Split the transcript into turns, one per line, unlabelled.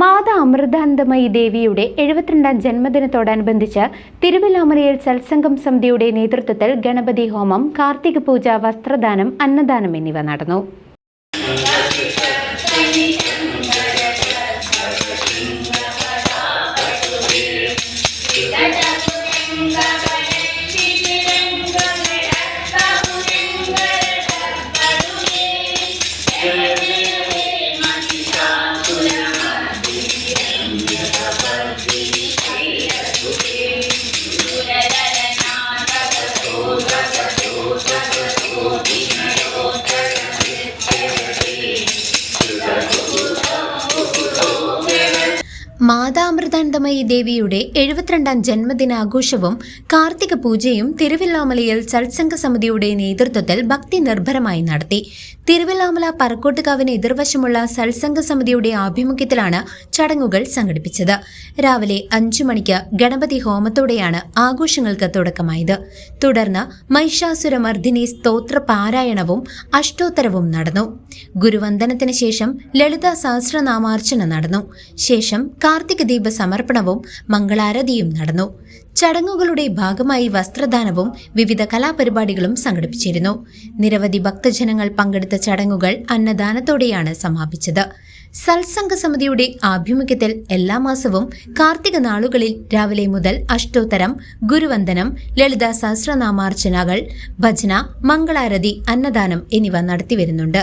മാതാ അമൃതാനന്ദമയി ദേവിയുടെ എഴുപത്തിരണ്ടാം ജന്മദിനത്തോടനുബന്ധിച്ച് തിരുവല്ലാമലയിൽ സത്സംഗം സമിതിയുടെ നേതൃത്വത്തിൽ ഗണപതി ഹോമം കാർത്തിക പൂജ വസ്ത്രദാനം അന്നദാനം എന്നിവ നടന്നു. മാതാമൃതാനന്ദമയി ദേവിയുടെ എഴുപത്തിരണ്ടാം ജന്മദിനാഘോഷവും കാർത്തിക പൂജയും തിരുവല്ലാമലയിൽ സത്സംഗ സമിതിയുടെ നേതൃത്വത്തിൽ ഭക്തി നിർഭരമായി നടത്തി. തിരുവല്ലാമല പറക്കോട്ടുകാവിന് എതിർവശമുള്ള സത്സംഗ സമിതിയുടെ ആഭിമുഖ്യത്തിലാണ് ചടങ്ങുകൾ സംഘടിപ്പിച്ചത്. രാവിലെ അഞ്ചു മണിക്ക് ഗണപതി ഹോമത്തോടെയാണ് ആഘോഷങ്ങൾക്ക് തുടക്കമായത്. തുടർന്ന് മഹിഷാസുരമർദ്ദിനി സ്തോത്ര പാരായണവും അഷ്ടോത്തരവും നടന്നു. ഗുരുവന്ദനത്തിന് ശേഷം ലളിത സഹസ്രനാമാർച്ചന നടന്നു. ശേഷം കാർത്തിക ദീപ സമർപ്പണവും മംഗളാരതിയും നടന്നു. ചടങ്ങുകളുടെ ഭാഗമായി വസ്ത്രദാനവും വിവിധ കലാപരിപാടികളും സംഘടിപ്പിച്ചിരുന്നു. നിരവധി ഭക്തജനങ്ങൾ പങ്കെടുത്ത ചടങ്ങുകൾ അന്നദാനത്തോടെയാണ് സമാപിച്ചത്. സത്സംഗ സമിതിയുടെ ആഭിമുഖ്യത്തിൽ എല്ലാ മാസവും കാർത്തിക നാളുകളിൽ രാവിലെ മുതൽ അഷ്ടോത്തരം ഗുരുവന്ദനം ലളിത സഹസ്രനാമാർച്ചനകൾ ഭജന മംഗളാരതി അന്നദാനം എന്നിവ നടത്തിവരുന്നുണ്ട്.